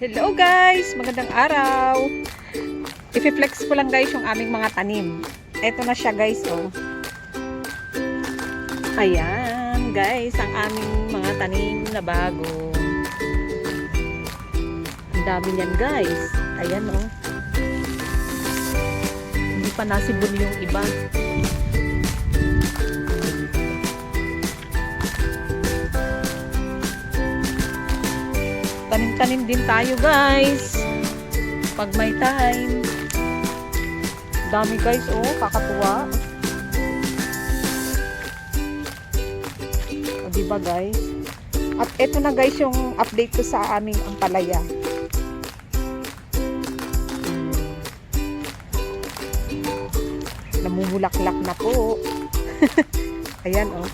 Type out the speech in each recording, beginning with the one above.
Hello guys! Magandang araw! I-flex ko lang guys yung aming mga tanim. Ito na siya guys oh. Ayan guys, ang aming mga tanim na bago. Ang dami niyan guys. Ayan oh. Hindi pa nasibol yung iba. Tanim-tanim din tayo guys. Pag may time. Dami guys, oh, kakatuwa. O, diba guys? At eto na guys yung update ko sa aming ampalaya. Namumulaklak na po. Ayan oh.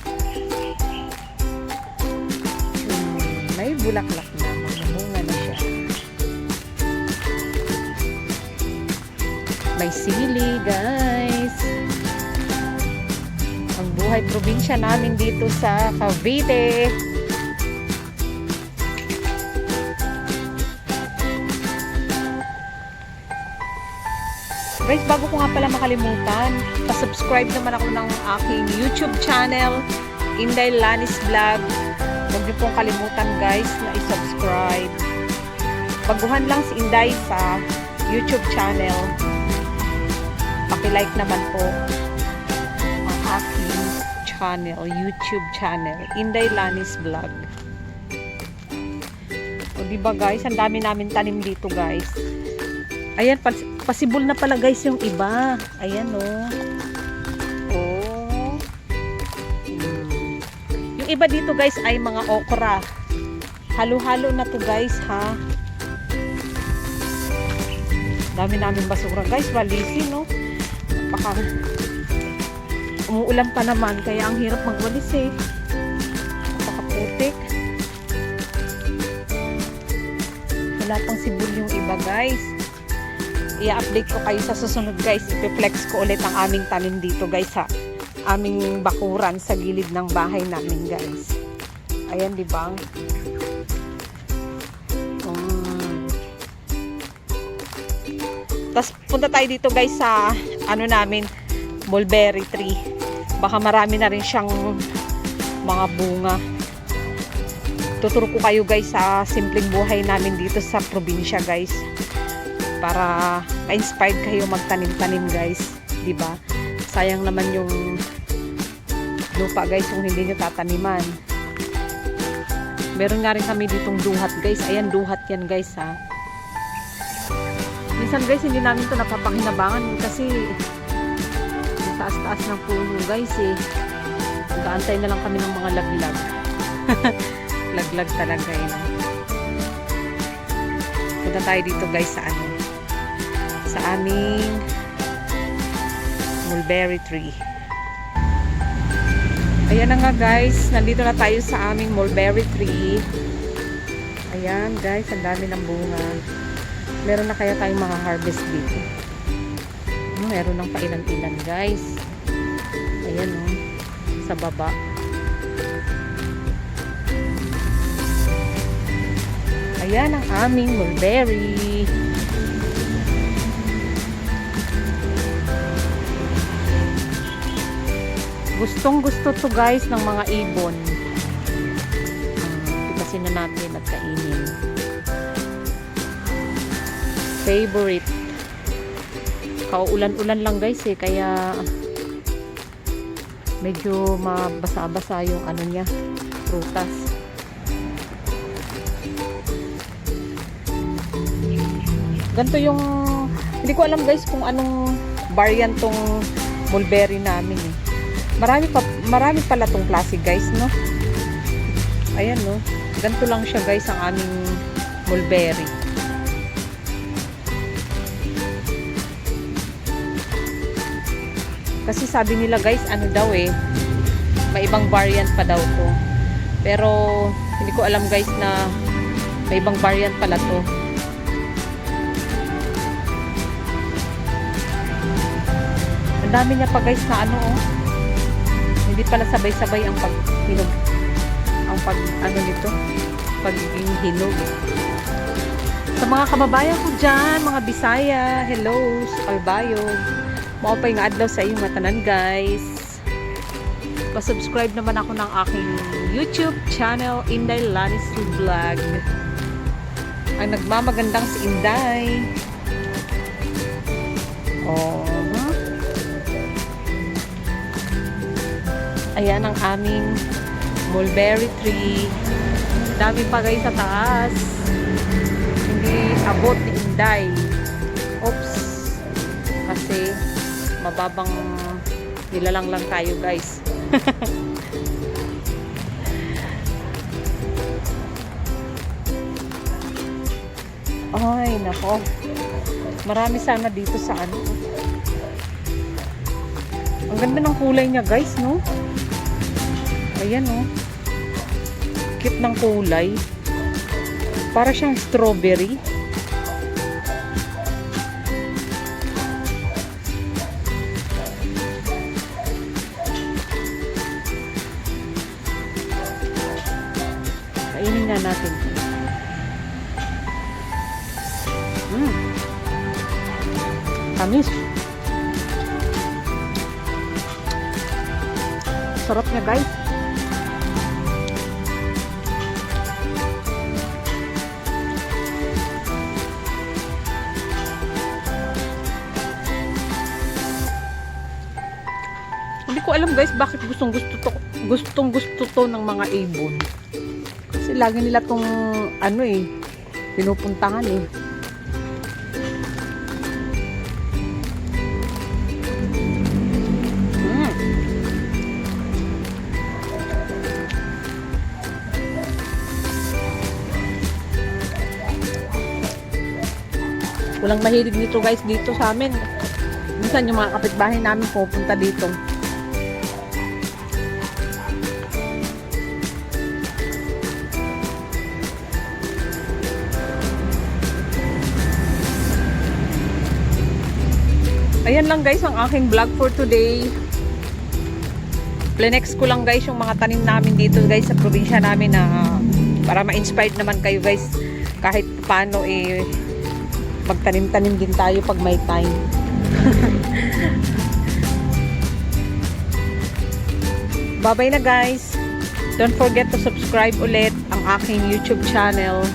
Hmm, may bulaklak May sili, guys. Ang buhay probinsya namin dito sa Cavite. Guys, bago ko nga pala makalimutan, pa-subscribe naman ako ng aking YouTube channel, Inday Lanis Vlog. Huwag niyo pong kalimutan guys na i-subscribe. Baguhan lang si Inday sa YouTube channel. Paki-like naman po ang aking channel, YouTube channel, Inday Lanis Vlog. O diba guys, ang dami namin tanim dito guys. Ayan, pas pasibol na pala guys yung iba. Ayan o. Oh. Hmm. Yung iba dito guys ay mga okra. Halo-halo na to guys ha. Dami namin basura guys. Walisin no. Baka umuulan pa naman kaya ang hirap magwalis eh. Napakaputik. Wala pang sibol yung iba guys i-update ko kayo sa susunod guys. Ipi-flex ko ulit ang aming tanim dito guys sa aming bakuran sa gilid ng bahay namin guys. Ayan, di ba? Tapos punta tayo dito guys sa ano namin, mulberry tree. Baka marami na rin siyang mga bunga. Tuturo ko kayo guys sa simpleng buhay namin dito sa probinsya guys para ma-inspired kayo magtanim-tanim guys, ba? Sayang naman yung lupa guys kung hindi niyo tataniman. Meron nga rin kami ditong duhat guys. Ayan duhat yan guys ha. Minsan guys hindi namin to napapakinabangan kasi taas-taas ng puno guys eh. Nag-aantay na lang kami ng mga laglag. laglag talaga eh. Punta tayo dito guys sa ano sa aming mulberry tree. Ayan na nga guys, nandito na tayo sa aming mulberry tree. Ayan guys, ang dami ng bunga. Meron na kaya tayong mga harvest dito. Meron ng pailan-ilan guys. Ayan o, oh, sa baba. Ayan ang aming mulberry. Gustong gusto to guys ng mga ibon. Um, Pitasin na natin at kainin. Favorite. Kauulan-ulan lang guys eh. Kaya medyo mabasa-basa yung ano niya. Prutas. Ganto yung hindi ko alam guys kung anong variant tong mulberry namin eh. Marami pa marami pala tong klase guys, no? Ayan no. Ganito lang siya guys ang aming mulberry. Kasi sabi nila guys, ano daw eh, may ibang variant pa daw to. Pero hindi ko alam guys na may ibang variant pala to. Ang dami niya pa guys na ano oh hindi pala sabay-sabay ang paghinog ang pag ano nito pagiging hinog sa mga kababayan ko dyan, mga Bisaya, hello, sa Kalbayog. Maupay nga adlaw sa iyong matanan guys. Pa-subscribe naman ako ng aking YouTube channel, Inday Lanis Vlog. Ang nagmamagandang si Inday. Oh? Ayan ang aming mulberry tree. Dami pa guys sa taas. Hindi abot ni Inday. Oops. Kasi mababang nilalang lang tayo guys. Ay, nako. Marami sana dito sa ano. Ang ganda ng kulay niya guys, no? Ayan, no? Cute ng kulay. Para siyang strawberry. Kainin nga natin. Mm. Tamis. Sarap niya guys. Hindi ko alam guys bakit gustong gusto to gustong gusto to ng mga ibon. Kasi lagi nila tong ano eh pinupuntahan eh. Mm. Walang mahilig nito guys dito sa amin. Minsan yung mga kapitbahay namin pupunta dito. Ayan lang guys ang aking vlog for today. Plenex ko lang guys yung mga tanim namin dito guys sa probinsya namin na para ma-inspired naman kayo guys kahit paano eh magtanim-tanim din tayo pag may time. Bye-bye na guys. Don't forget to subscribe ulit ang aking YouTube channel,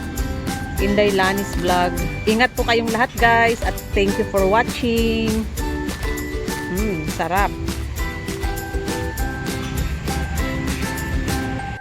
Inday Lanis Vlog. Ingat po kayong lahat guys at thank you for watching. Hmm, sarap.